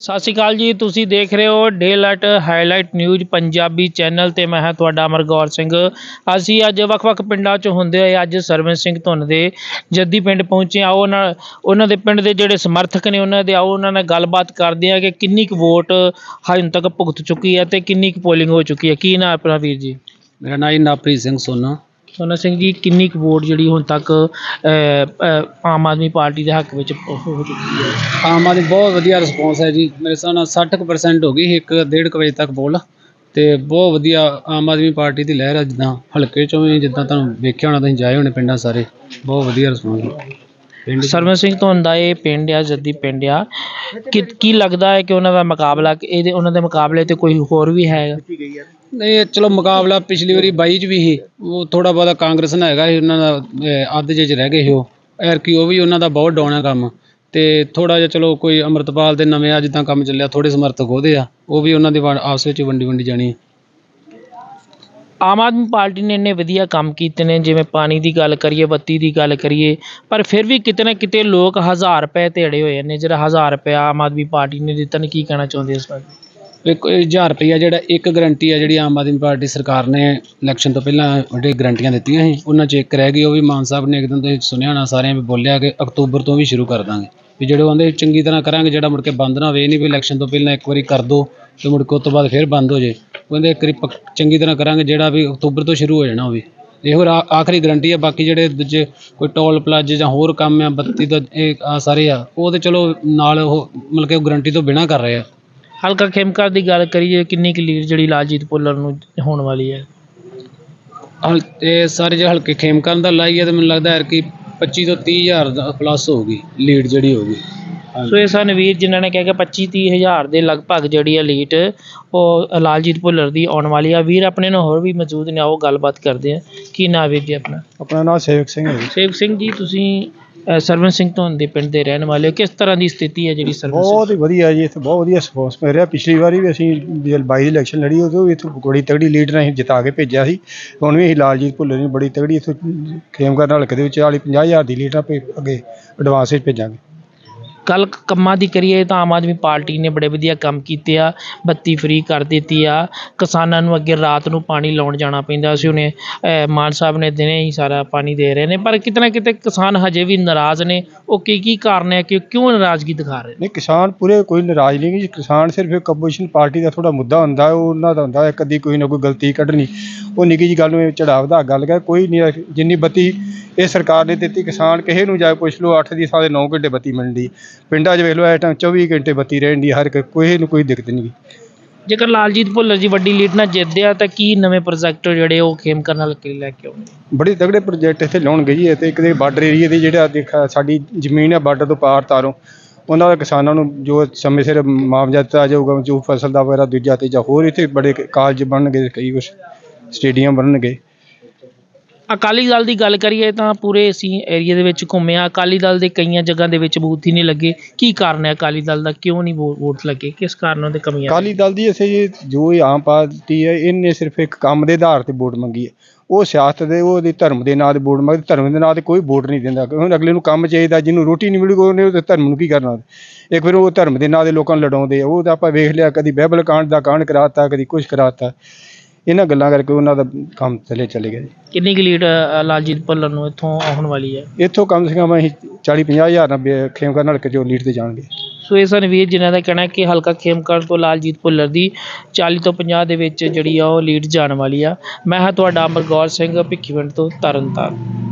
ਸਤਿ ਸ਼੍ਰੀ ਅਕਾਲ ਜੀ, ਤੁਸੀਂ ਦੇਖ ਰਹੇ ਹੋ day alert highlight news Punjabi channel ਤੇ ਮੈਂ ਹਾਂ ਤੁਹਾਡਾ ਅਮਰਗੌਰ ਸਿੰਘ। ਅਸੀਂ ਅੱਜ ਵੱਖ-ਵੱਖ ਪਿੰਡਾਂ 'ਚ ਹੁੰਦੇ ਹੋਏ ਅੱਜ ਸਰਵਨ ਸਿੰਘ ਧੁੰਨ ਦੇ ਜੱਦੀ ਪਿੰਡ ਪਹੁੰਚੇ ਆਓ ਉਹਨਾਂ ਉਹਨਾਂ ਦੇ ਪਿੰਡ ਦੇ ਜਿਹੜੇ ਸਮਰਥਕ ਨੇ ਉਹਨਾਂ ਦੇ ਆਓ ਉਹਨਾਂ ਨਾਲ ਗੱਲਬਾਤ ਕਰਦੇ ਆ ਕਿ ਕਿੰਨੀ ਕੁ ਵੋਟ ਹੁਣ ਤੱਕ ਭੁਗਤ ਚੁੱਕੀ ਹੈ ਤੇ ਕਿੰਨੀ ਕੁ ਪੋਲਿੰਗ ਹੋ ਚੁੱਕੀ ਹੈ। ਕੀ ਨਾ ਆਪਣਾ ਵੀਰ ਜੀ? ਮੇਰਾ ਨਾਂ ਜੀ ਨਵਪ੍ਰੀਤ ਸਿੰਘ ਸੋਨਾ। ਸੋਨਾ ਸਿੰਘ ਜੀ ਕਿੰਨੀ ਕੁ ਵੋਟ ਜਿਹੜੀ ਹੁਣ ਤੱਕ ਅਹ, ਅਹ, ਆਮ ਆਦਮੀ ਪਾਰਟੀ ਦੇ ਹੱਕ ਵਿੱਚ ਹੋ ਹੋ ਚੁੱਕੀ ਹੈ? ਆਮ ਆਦਮੀ ਬਹੁਤ ਵਧੀਆ ਰਿਸਪੌਂਸ ਹੈ ਜੀ। ਮੇਰੇ ਹਿਸਾਬ ਨਾਲ 60% ਹੋ ਗਈ ਇੱਕ ਡੇਢ ਕੁ ਵਜੇ ਤੱਕ ਬੋਲ। ਤੇ ਬਹੁਤ ਵਧੀਆ ਆਮ ਆਦਮੀ ਪਾਰਟੀ ਦੀ ਲਹਿਰ ਹੈ ਜਿੱਦਾਂ ਹਲਕੇ ਚੋਂ ਵੀ ਜਿੱਦਾਂ ਤੁਹਾਨੂੰ ਵੇਖਿਆ ਹੋਣਾ ਤੁਸੀਂ ਜਾਏ ਹੋਣੇ ਪਿੰਡਾਂ ਸਾਰੇ। ਬਹੁਤ ਵਧੀਆ ਰਿਸਪੌਂਸ ਪਿੰਡ ਸਰਵਨ ਸਿੰਘ ਧੁੰਨ ਦਾ ਇਹ ਪਿੰਡ ਆ ਜੱਦੀ ਪਿੰਡ ਆ। ਕਿ ਕੀ ਲੱਗਦਾ ਹੈ ਕਿ ਉਹਨਾਂ ਦਾ ਮੁਕਾਬਲਾ ਕਿ ਇਹਦੇ ਉਹਨਾਂ ਦੇ ਮੁਕਾਬਲੇ ਤੇ ਕੋਈ ਹੋਰ ਵੀ ਹੈਗਾ? ਨਹੀਂ ਚਲੋ ਮੁਕਾਬਲਾ ਪਿਛਲੀ ਵਾਰੀ 22 ਚ ਵੀ ਸੀ। ਉਹ ਥੋੜਾ ਬਹੁਤਾ ਕਾਂਗਰਸ ਨਾਲ ਹੈਗਾ ਸੀ ਉਹਨਾਂ ਦਾ ਅਹ, ਅੱਧ ਜੇ ਚ ਰਹਿ ਗਏ ਸੀ ਉਹ। ਐਰ ਕੀ ਉਹ ਵੀ ਉਹਨਾਂ ਦਾ ਬਹੁਤ ਡਾਉਣ ਹੈ ਕੰਮ। ਤੇ ਥੋੜਾ ਜਿਹਾ ਚਲੋ ਕੋਈ ਅਮਰਤਪਾਲ ਦੇ ਨਵੇਂ ਆ ਜਿੱਦਾਂ ਕੰਮ ਚੱਲਿਆ ਥੋੜੇ ਸਮਰਥਕ ਉਹਦੇ ਆ। ਉਹ ਵੀ ਉਹਨਾਂ ਦੀ ਵੰਡ- ਆਪਸ ਵਿੱਚ ਵੰਡੀ ਵੰਡੀ ਜਾਣੀ ਹੈ। ਆਮ ਆਦਮੀ ਪਾਰਟੀ ਨੇ ਇੰਨੇ ਵਧੀਆ ਕੰਮ ਕੀਤੇ ਨੇ ਜਿਵੇਂ ਪਾਣੀ ਦੀ ਗੱਲ ਕਰੀਏ ਬੱਤੀ ਦੀ ਗੱਲ ਕਰੀਏ ਪਰ ਫਿਰ ਵੀ ਕਿਤੇ ਨਾ ਕਿਤੇ ਲੋਕ 1000 ਰੁਪਏ ਧੇੜੇ ਹੋਏ ਨੇ। ਜਿਹੜਾ 1000 ਰੁਪਏ ਆਮ ਆਦਮੀ ਪਾਰਟੀ ਨੇ ਦਿੱਤਾ ਨੇ ਕੀ ਕਹਿਣਾ ਚਾਹੁੰਦੇ ਇਸ ਬਾਰੇ? ਇੱਕ 1000 ਰੁਪਈਆ ਜਿਹੜਾ ਇੱਕ ਗਰੰਟੀ ਆ ਜਿਹੜੀ ਆਮ ਆਦਮੀ ਪਾਰਟੀ ਸਰਕਾਰ ਨੇ ਇਲੈਕਸ਼ਨ ਤੋਂ ਪਹਿਲਾਂ ਜਿਹੜੀ ਗਰੰਟੀਆਂ ਦਿੱਤੀਆਂ ਸੀ, ਉਹਨਾਂ 'ਚ ਇੱਕ ਰਹਿ ਗਈ, ਉਹ ਵੀ ਮਾਨ ਸਾਹਿਬ ਨੇ ਇੱਕਦਮ ਤੁਸੀਂ ਸੁਣਿਆ ਹੋਣਾ, ਸਾਰਿਆਂ ਵੀ ਬੋਲਿਆ ਕਿ ਅਕਤੂਬਰ ਤੋਂ ਵੀ ਸ਼ੁਰੂ ਕਰ ਦਾਂਗੇ। ਵੀ ਜਿਹੜੇ ਉਹ ਕਹਿੰਦੇ ਚੰਗੀ ਤਰ੍ਹਾਂ ਕਰਾਂਗੇ, ਜਿਹੜਾ ਮੁੜ ਕੇ ਬੰਦ ਨਾ ਹੋਵੇ, ਇਹ ਨਹੀਂ ਵੀ ਇਲੈਕਸ਼ਨ ਤੋਂ ਪਹਿਲਾਂ ਇੱਕ ਵਾਰੀ ਕਰ ਦੋ, ਤੇ ਮੁੜ ਕੇ ਉਸ ਤੋਂ ਬਾਅਦ ਫਿਰ ਬੰਦ ਹੋ ਜੇ। ਉਹ ਕਹਿੰਦੇ ਇੱਕ ਵਾਰੀ ਪੱਕ- ਚੰਗੀ ਤਰ੍ਹਾਂ ਕਰਾਂਗੇ, ਜਿਹੜਾ ਵੀ ਅਕਤੂਬਰ ਤੋਂ ਸ਼ੁਰੂ ਹੋ ਜਾਣਾ ਉਹ ਵੀ। ਇਹੋ ਰਾ- ਆਖਰੀ ਗਰੰਟੀ ਆ, ਬਾਕੀ ਜਿਹੜੇ ਦੂਜੇ ਕੋਈ ਟੋਲ ਪਲਾਜ਼ੇ ਜਾਂ ਹੋਰ ਕੰਮ ਆ, ਬੱਤੀ ਦਾ ਇਹ ਆ ਸਾਰੇ ਆ, ਉਹ ਤੇ ਚਲੋ ਨਾਲ ਉਹ, ਮਤਲਬ ਕਿ ਉਹ ਗਰੰਟੀ ਤੋਂ ਬਿਨਾਂ ਕਰ ਰਹੇ ਆ। ਹਲਕਾ ਖੇਮਕਰ ਦੀ ਗੱਲ ਕਰੀਏ ਕਿੰਨੀ ਕੁ ਲੀਡ ਜਿਹੜੀ ਲਾਲਜੀਤ ਭੁੱਲਰ ਨੂੰ ਹੋਣ ਵਾਲੀ ਹੈ? ਹਲ ਇਹ ਸਾਰੇ ਜੇ ਹਲਕੇ ਖੇਮ ਕਰਨ ਦਾ ਲਾਈਏ ਤਾਂ ਮੈਨੂੰ ਲੱਗਦਾ ਹੈ ਕਿ 25 ਤੋਂ 30 ਹਜ਼ਾਰ ਦਾ ਪਲੱਸ ਹੋਊਗੀ ਲੀਡ ਜਿਹੜੀ ਹੋਊਗੀ ਸੋ ਇਹ ਸਨ ਵੀਰ ਜਿਨ੍ਹਾਂ ਨੇ ਕਿਹਾ ਕਿ 25 30 ਹਜ਼ਾਰ ਦੇ ਲਗਭਗ ਜਿਹੜੀ ਹੈ ਲੀਟ ਉਹ ਲਾਲਜੀਤ ਭੁੱਲਰ ਦੀ ਆਉਣ ਵਾਲੀ ਆ। ਵੀਰ ਆਪਣੇ ਨਾਲ ਹੋਰ ਵੀ ਮੌਜੂਦ ਨੇ ਆਓ ਗੱਲਬਾਤ ਕਰਦੇ ਆ ਕੀ ਨਾਂ ਵੀਰ ਜੀ ਆਪਣਾ? ਆਪਣਾ ਨਾਮ ਸੇਵਕ ਸਿੰਘ ਹੈ ਜੀ। ਸੇਵਕ ਸਿੰਘ ਜੀ ਤੁਸੀਂ ਸਰਵਨ ਸਿੰਘ ਧੁੰਨ ਦੇ ਪਿੰਡ ਦੇ ਰਹਿਣ ਵਾਲੇ ਹੋ। ਕਿਸ ਤਰ੍ਹਾਂ ਦੀ ਸਥਿਤੀ ਹੈ ਜਿਹੜੀ ਸਰਵਨ ਬਹੁਤ ਹੀ ਵਧੀਆ ਜੀ, ਇੱਥੇ ਬਹੁਤ ਵਧੀਆ ਸਪੋਰਟਸ ਮਿਲ ਰਿਹਾ। ਪਿਛਲੀ ਵਾਰੀ ਵੀ ਅਸੀਂ ਜਦ 22 ਦੀ ਇਲੈਕਸ਼ਨ ਲੜੀ, ਉਦੋਂ ਵੀ ਇੱਥੋਂ ਬੜੀ ਤਗੜੀ ਲੀਡ ਨਾਲ ਅਸੀਂ ਜਿਤਾ ਕੇ ਭੇਜਿਆ ਸੀ। ਹੁਣ ਵੀ ਅਸੀਂ ਲਾਲਜੀਤ ਭੁੱਲਰ ਨੂੰ ਬੜੀ ਤਗੜੀ ਇੱਥੋਂ ਖੇਮ ਕਰਨ ਹਲਕੇ ਦੇ ਵਿੱਚ 40 50 ਹਜ਼ਾਰ ਦੀ ਲੀਡ ਨਾਲ ਭੇ- ਅੱਗੇ ਐਡਵਾਂਸ ਵਿੱਚ ਭੇਜਾਂਗੇ। ਗੱਲ ਕੰਮਾਂ ਦੀ ਕਰੀਏ ਤਾਂ ਆਮ ਆਦਮੀ ਪਾਰਟੀ ਨੇ ਬੜੇ ਵਧੀਆ ਕੰਮ ਕੀਤੇ ਆ, ਬੱਤੀ ਫ੍ਰੀ ਕਰ ਦਿੱਤੀ ਆ। ਕਿਸਾਨਾਂ ਨੂੰ ਅੱਗੇ ਰਾਤ ਨੂੰ ਪਾਣੀ ਲਾਉਣ ਜਾਣਾ ਪੈਂਦਾ ਸੀ ਉਹਨੇ ਮਾਨ ਸਾਹਿਬ ਨੇ ਦਿਨੇ ਹੀ ਸਾਰਾ ਪਾਣੀ ਦੇ ਰਹੇ ਨੇ, ਪਰ ਕਿਤੇ ਨਾ ਕਿਤੇ ਕਿਸਾਨ ਹਜੇ ਵੀ ਨਾਰਾਜ਼ ਨੇ। ਉਹ ਕੀ ਕੀ ਕਾਰਨ ਹੈ ਕਿ ਕਿਉਂ ਨਾਰਾਜ਼ਗੀ ਦਿਖਾ ਰਹੇ ਨੇ? ਨਹੀਂ, ਕਿਸਾਨ ਪੂਰੇ ਕੋਈ ਨਾਰਾਜ਼ ਨਹੀਂ ਜੀ ਕਿਸਾਨ ਸਿਰਫ ਇੱਕ ਆਪੋਜੀਸ਼ਨ ਪਾਰਟੀ ਦਾ ਥੋੜਾ ਮੁੱਦਾ ਹੁੰਦਾ, ਉਹ ਉਹਨਾਂ ਦਾ ਹੁੰਦਾ, ਇੱਕ ਅੱਧੀ ਕੋਈ ਨਾ ਕੋਈ ਗਲਤੀ ਕੱਢਣੀ। ਉਹ ਨਿੱਕੀ ਜੀ ਗੱਲ ਨੂੰ ਚੜਾ ਵਧਾ ਗੱਲ ਕਰ ਕੋਈ ਨਹੀਂ, ਜਿੰਨੀ ਬੱਤੀ ਇਹ ਸਰਕਾਰ ਨੇ ਦਿੱਤੀ, ਕਿਸਾਨ ਕਿਸੇ ਨੂੰ ਜਾ ਪੁੱਛ ਲਓ 8 ਦੀ ਥਾਂ ਤੇ 9 ਘੰਟੇ ਬੱਤੀ ਮਿਲਦੀ ਪਿੰਡਾਂ 'ਚ ਵੇਖ ਲਓ ਇਸ ਟਾਈਮ 24 ਘੰਟੇ ਬੱਤੀ ਰਹਿਣ ਦੀ ਹਰ ਇੱਕ ਕੋਈ ਨੂੰ ਕੋਈ ਦਿੱਕਤ ਨਹੀਂ। ਜੇਕਰ ਲਾਲਜੀਤ ਭੁੱਲਰ ਜੀ ਵੱਡੀ ਲੀਡ ਨਾਲ ਜਿੱਤਦੇ ਆ ਤਾਂ ਕੀ ਨਵੇਂ ਪ੍ਰੋਜੈਕਟ ਜਿਹੜੇ ਉਹ ਖੇਮ ਕਰਨ ਨਾਲ ਲੈ ਕੇ ਆਉਣਗੇ? ਬੜੇ ਤਗੜੇ ਪ੍ਰੋਜੈਕਟ ਇੱਥੇ ਲਾਉਣਗੇ ਜੀ ਤੇ ਇੱਕ ਦੇ ਬਾਰਡਰ ਏਰੀਆ ਦੇ ਜਿਹੜਾ ਦੇਖਾ ਸਾਡੀ ਜ਼ਮੀਨ ਹੈ ਬਾਰਡਰ ਤੋਂ ਪਾਰ ਤਾਰੋਂ ਉਹਨਾਂ ਦਾ ਕਿਸਾਨਾਂ ਨੂੰ ਜੋ ਸਮੇਂ ਸਿਰ ਮੁਆਵਜ਼ਾ ਦਿੱਤਾ ਜਾਊਗਾ ਜੋ ਫਸਲ ਦਾ ਵਗੈਰਾ ਦੂਜਾ ਤੀਜਾ ਹੋਰ ਇੱਥੇ ਬੜੇ ਕਾਲਜ ਬਣਨਗੇ ਕਈ ਕੁਛ ਸਟੇਡੀਅਮ ਬਣਨਗੇ। ਅਕਾਲੀ ਦਲ ਦੀ ਗੱਲ ਕਰੀਏ ਤਾਂ ਪੂਰੇ ਅਸੀਂ ਏਰੀਆ ਦੇ ਵਿੱਚ ਘੁੰਮੇ ਆ ਅਕਾਲੀ ਦਲ ਦੇ ਕਈਆਂ ਜਗ੍ਹਾ ਦੇ ਵਿੱਚ ਬੂਥ ਹੀ ਨਹੀਂ ਲੱਗੇ। ਕੀ ਕਾਰਨ ਹੈ ਅਕਾਲੀ ਦਲ ਦਾ? ਕਿਉਂ ਨਹੀਂ ਵੋ- ਵੋਟ ਲੱਗੇ? ਕਿਸ ਕਾਰਨ ਉਹਦੇ ਕਮੀਆਂ ਅਕਾਲੀ ਦਲ ਦੀ ਅਸੀਂ ਜੋ ਇਹ ਆਮ ਪਾਰਟੀ ਹੈ, ਇਹਨੇ ਸਿਰਫ ਇੱਕ ਕੰਮ ਦੇ ਆਧਾਰ ਤੇ ਵੋਟ ਮੰਗੀ ਹੈ। ਉਹ ਸਿਆਸਤ ਦੇ ਉਹਦੇ ਧਰਮ ਦੇ ਨਾਂ ਤੇ ਵੋਟ ਮੰਗਦੇ। ਧਰਮ ਦੇ ਨਾਂ ਤੇ ਕੋਈ ਵੋਟ ਨਹੀਂ ਦਿੰਦਾ। ਕਿਉਂਕਿ ਅਗਲੇ ਨੂੰ ਕੰਮ ਚਾਹੀਦਾ, ਜਿਹਨੂੰ ਰੋਟੀ ਨਹੀਂ ਮਿਲੂਗੀ, ਉਹਨੇ ਉਹਦੇ ਧਰਮ ਨੂੰ ਕੀ ਕਰਨਾ? ਇੱਕ ਫਿਰ ਉਹ ਧਰਮ ਦੇ ਨਾਂ ਦੇ ਲੋਕਾਂ ਨੂੰ ਲੜਾਉਂਦੇ ਆ। ਉਹ ਤਾਂ ਆਪਾਂ ਵੇਖ ਲਿਆ, ਕਦੀ ਬਾਈਬਲ ਕਾਂਡ ਦਾ ਕਾਂਡ ਕਰਾਤਾ, ਕਦੀ ਕੁਝ ਕਰਾਤਾ। ਇਹਨਾਂ ਗੱਲਾਂ ਕਰਕੇ ਉਹਨਾਂ ਦਾ ਕੰਮ ਥੱਲੇ ਚਲੇ ਗਿਆ ਜੀ। ਕਿੰਨੀ ਕੁ ਲੀਡ ਅ, ਲਾਲਜੀਤ ਭੁੱਲਰ ਨੂੰ ਇੱਥੋਂ ਆਉਣ ਵਾਲੀ ਹੈ? ਇੱਥੋਂ ਕਮ ਸੇ ਕਮ ਅਸੀਂ 40 50 ਹਜ਼ਾਰ ਨਾਲ ਖੇਮ ਕਰਨ ਹਲਕੇ ਚੋਂ ਲੀਡ ਤੇ ਜਾਣਗੇ। ਸੋ ਇਹ ਸਨ ਵੀਰ ਜਿਨ੍ਹਾਂ ਦਾ ਕਹਿਣਾ ਹੈ ਕਿ ਹਲਕਾ ਖੇਮਕਰ ਤੋਂ ਲਾਲਜੀਤ ਭੁੱਲਰ ਦੀ 40 ਤੋਂ 50 ਦੇ ਵਿੱਚ ਜਿਹੜੀ ਆ ਉਹ ਲੀਡ ਜਾਣ ਵਾਲੀ ਆ। ਮੈਂ ਹਾਂ ਤੁਹਾਡਾ ਅਮਰਗੌਰ ਸਿੰਘ ਭਿੱਖੀਵਿੰਡ ਤੋਂ ਤਰਨਤਾਰਨ।